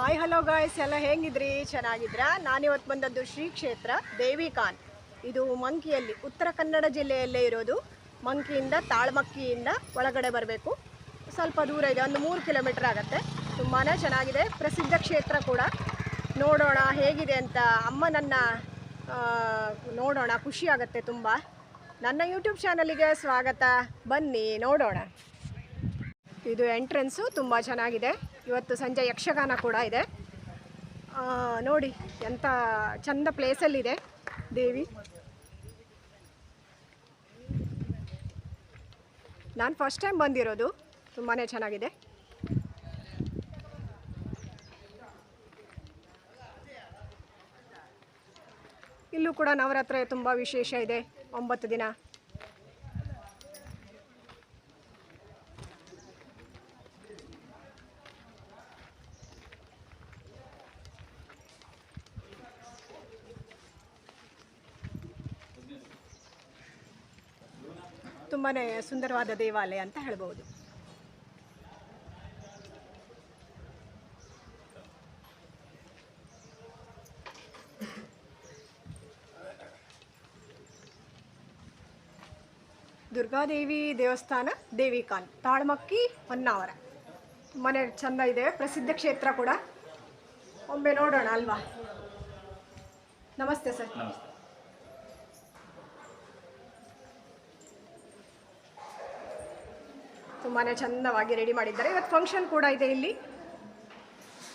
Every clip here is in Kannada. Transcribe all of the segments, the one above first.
ಹಾಯ್ ಹಲೋ ಗಾಯ್ಸ್ ಎಲ್ಲ ಹೇಗಿದ್ರಿ? ಚೆನ್ನಾಗಿದ್ರಾ? ನಾನಿವತ್ತು ಬಂದದ್ದು ಶ್ರೀ ಕ್ಷೇತ್ರ, ದೇವಿಕಾನ್. ಇದು ಮಂಕಿಯಲ್ಲಿ, ಉತ್ತರ ಕನ್ನಡ ಜಿಲ್ಲೆಯಲ್ಲೇ ಇರೋದು. ಮಂಕಿಯಿಂದ, ತಾಳ್ಮಕ್ಕಿಯಿಂದ ಒಳಗಡೆ ಬರಬೇಕು. ಸ್ವಲ್ಪ ದೂರ ಇದೆ, ಒಂದು ಮೂರು ಕಿಲೋಮೀಟರ್ ಆಗುತ್ತೆ. ತುಂಬಾ ಚೆನ್ನಾಗಿದೆ. ಪ್ರಸಿದ್ಧ ಕ್ಷೇತ್ರ ಕೂಡ. ನೋಡೋಣ ಹೇಗಿದೆ ಅಂತ ಅಮ್ಮ ನನ್ನ ನೋಡೋಣ. ಖುಷಿ ಆಗುತ್ತೆ ತುಂಬ. ನನ್ನ ಯೂಟ್ಯೂಬ್ ಚಾನಲಿಗೆ ಸ್ವಾಗತ. ಬನ್ನಿ, ನೋಡೋಣ. ಇದು ಎಂಟ್ರೆನ್ಸು ತುಂಬ ಚೆನ್ನಾಗಿದೆ. ಇವತ್ತು ಸಂಜೆ ಯಕ್ಷಗಾನ ಕೂಡ ಇದೆ. ನೋಡಿ ಎಂಥ ಚಂದ ಪ್ಲೇಸಲ್ಲಿದೆ ದೇವಿ. ನಾನು ಫಸ್ಟ್ ಟೈಮ್ ಬಂದಿರೋದು ತುಂಬಾ ಚೆನ್ನಾಗಿದೆ. ಇಲ್ಲೂ ಕೂಡ ನವರಾತ್ರಿ ತುಂಬ ವಿಶೇಷ ಇದೆ. ಒಂಬತ್ತು ದಿನ ತುಂಬಾ ಸುಂದರವಾದ ದೇವಾಲಯ ಅಂತ ಹೇಳ್ಬೋದು. ದುರ್ಗಾದೇವಿ ದೇವಸ್ಥಾನ ದೇವಿಕಾನ್ ತಾಳ್ಮಕ್ಕಿ, ಹೊನ್ನಾವರ. ತುಂಬಾ ಚೆಂದ ಇದೆ, ಪ್ರಸಿದ್ಧ ಕ್ಷೇತ್ರ ಕೂಡ. ಒಮ್ಮೆ ನೋಡೋಣ ಅಲ್ವಾ? ನಮಸ್ತೆ ಸರ್. ನಮಸ್ತೆ. ತುಂಬಾ ಚೆಂದವಾಗಿ ರೆಡಿ ಮಾಡಿದ್ದಾರೆ. ಇವತ್ತು ಫಂಕ್ಷನ್ ಕೂಡ ಇದೆ ಇಲ್ಲಿ.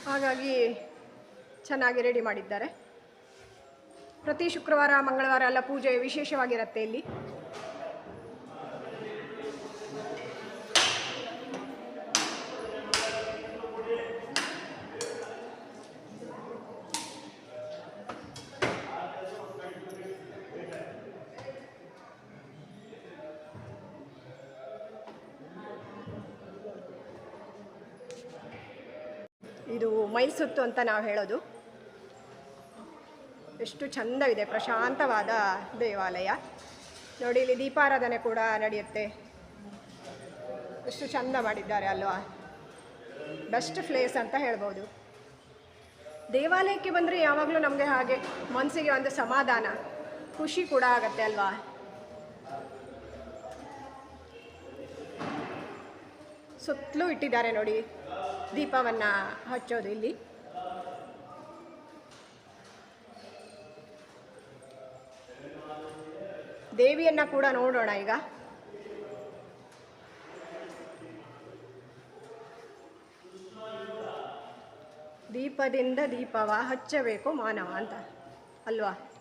ಹಾಗಾಗಿ ಚೆನ್ನಾಗಿ ರೆಡಿ ಮಾಡಿದ್ದಾರೆ. ಪ್ರತಿ ಶುಕ್ರವಾರ, ಮಂಗಳವಾರ ಎಲ್ಲ ಪೂಜೆ ವಿಶೇಷವಾಗಿರುತ್ತೆ ಇಲ್ಲಿ. ಇದು ಮೈಸುತ್ತು ಅಂತ ನಾವು ಹೇಳೋದು. ಎಷ್ಟು ಚಂದವಿದೆ, ಪ್ರಶಾಂತವಾದ ದೇವಾಲಯ. ನೋಡಿ, ಇಲ್ಲಿ ದೀಪಾರಾಧನೆ ಕೂಡ ನಡೆಯುತ್ತೆ. ಎಷ್ಟು ಚಂದ ಮಾಡಿದ್ದಾರೆ ಅಲ್ವಾ. ಬೆಸ್ಟ್ ಪ್ಲೇಸ್ ಅಂತ ಹೇಳ್ಬೋದು. ದೇವಾಲಯಕ್ಕೆ ಬಂದರೆ ಯಾವಾಗಲೂ ನಮಗೆ ಹಾಗೆ ಮನಸ್ಸಿಗೆ ಒಂದು ಸಮಾಧಾನ, ಖುಷಿ ಕೂಡ ಆಗತ್ತೆ ಅಲ್ವಾ. ಸುತ್ತಲೂ ಇಟ್ಟಿದ್ದಾರೆ ನೋಡಿ. ದೀಪವನ್ನು ಹಚ್ಚೋದು ಇಲ್ಲಿ. ದೇವಿಯನ್ನ ಕೂಡ ನೋಡೋಣ ಈಗ. ದೀಪದಿಂದ ದೀಪವ ಹಚ್ಚಬೇಕು ಮಾನವ ಅಂತ ಅಲ್ವಾ?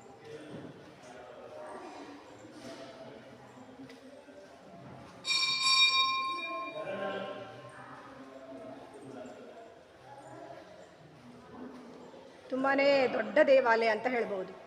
ತುಂಬಾ ದೊಡ್ಡ ದೇವಾಲಯ ಅಂತ ಹೇಳ್ಬೋದು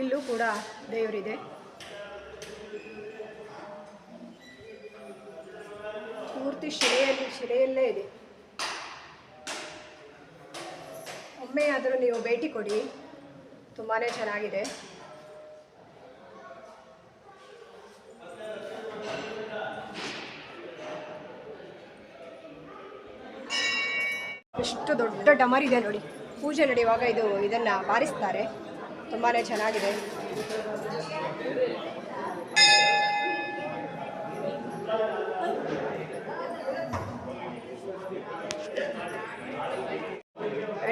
ಇಲ್ಲೂ ಕೂಡ ದೇವರಿದೆ. ಪೂರ್ತಿ ಶಿಲೆಯಲ್ಲಿ, ಶಿಲೆಯಲ್ಲೇ ಇದೆ. ಒಮ್ಮೆ ಆದರೂ ನೀವು ಭೇಟಿ ಕೊಡಿ. ತುಂಬಾ ಚೆನ್ನಾಗಿದೆ. ಎಷ್ಟು ದೊಡ್ಡ ಡಮರಿದೆ ನೋಡಿ. ಪೂಜೆ ನಡೆಯುವಾಗ ಇದು ಇದನ್ನು ಬಾರಿಸ್ತಾರೆ. ತುಂಬಾ ಚೆನ್ನಾಗಿದೆ.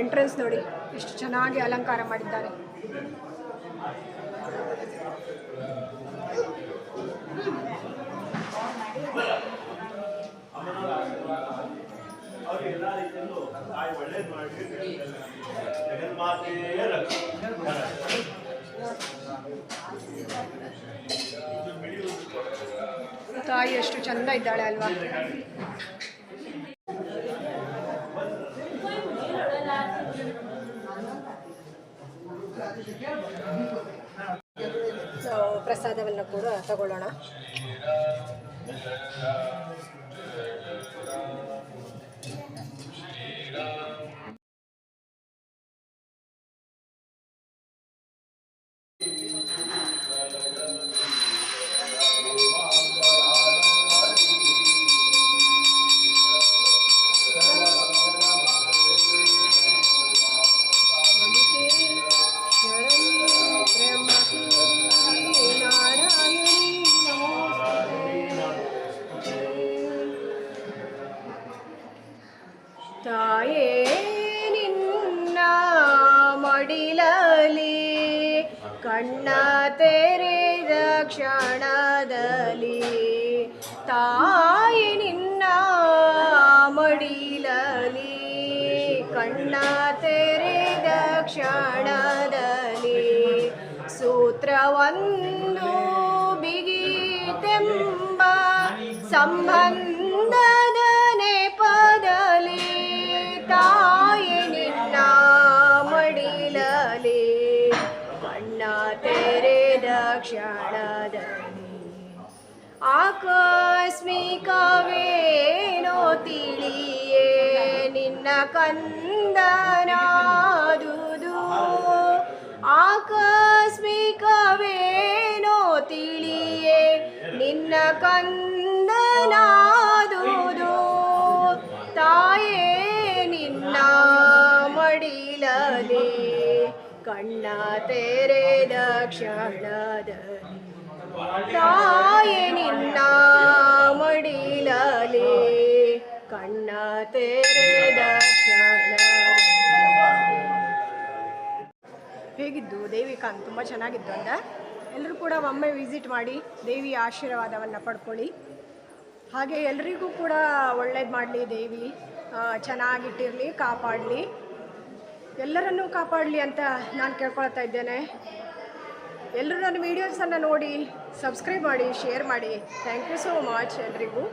ಎಂಟ್ರೆನ್ಸ್ ನೋಡಿ ಎಷ್ಟು ಚೆನ್ನಾಗಿ ಅಲಂಕಾರ ಮಾಡಿದ್ದಾರೆ. ಜಗನ್ಮಾತೆಯ ರಕ್ಷಣೆ ತಾಯಿ ಎಷ್ಟು ಚಂದ ಇದ್ದಾಳೆ ಅಲ್ವಾ? ಪ್ರಸಾದವನ್ನು ಕೂಡ ತಗೊಳ್ಳೋಣ. ಕಣ್ಣ ತೆರೆದ ಕ್ಷಣದಲ್ಲಿ ತಾಯಿ ನಿನ್ನ ಮಡಿಲಲಿ. ಕಣ್ಣ ತೆರೆದ ಕ್ಷಣದಲ್ಲಿ ಸೂತ್ರವನ್ನು ಬಿಗಿತೆಂಬ ಸಂಬಂಧದ ಕಣ್ಣ ತೆರೆದ ಕ್ಷಣದಲ್ಲಿ ಆಕಸ್ಮಿಕವೇನೋ ತಿಳಿಯೇ ನಿನ್ನ ಕಂದನಾದುದು. ಆಕಸ್ಮಿಕವೇನೋ ತಿಳಿಯೇ ನಿನ್ನ ಕಂದನಾದುದು. ತಾಯೇ ನಿನ್ನ ಮಡಿಲಲಿ ಕಣ್ಣ ತೆರೆದ ಕ್ಷಣದಲ್ಲಿ ತಾಯಿ ನಿನ್ನ ಮಡಿಲಲಿ ಕಣ್ಣ ತೆರೆದ ಹೇಗಿದ್ದು? ದೇವಿಕಾಂತ್ ತುಂಬ ಚೆನ್ನಾಗಿತ್ತು ಅಂತ. ಎಲ್ಲರೂ ಕೂಡ ಒಮ್ಮೆ ವಿಸಿಟ್ ಮಾಡಿ ದೇವಿಯ ಆಶೀರ್ವಾದವನ್ನು ಪಡ್ಕೊಳ್ಳಿ. ಹಾಗೆ ಎಲ್ರಿಗೂ ಕೂಡ ಒಳ್ಳೇದು ಮಾಡಲಿ ದೇವಿ. ಚೆನ್ನಾಗಿಟ್ಟಿರಲಿ, ಕಾಪಾಡಲಿ. ಎಲ್ಲರನ್ನೂ ಕಾಪಾಡಲಿ ಅಂತ ನಾನು ಕೇಳ್ಕೊಳ್ತಾ ಇದ್ದೇನೆ. ಎಲ್ಲರೂ ನನ್ನ ವೀಡಿಯೋಸನ್ನು ನೋಡಿ ಸಬ್ಸ್ಕ್ರೈಬ್ ಮಾಡಿ ಶೇರ್ ಮಾಡಿ. ಥ್ಯಾಂಕ್ ಯು ಸೋ ಮಚ್ ಎಲ್ರಿಗೂ.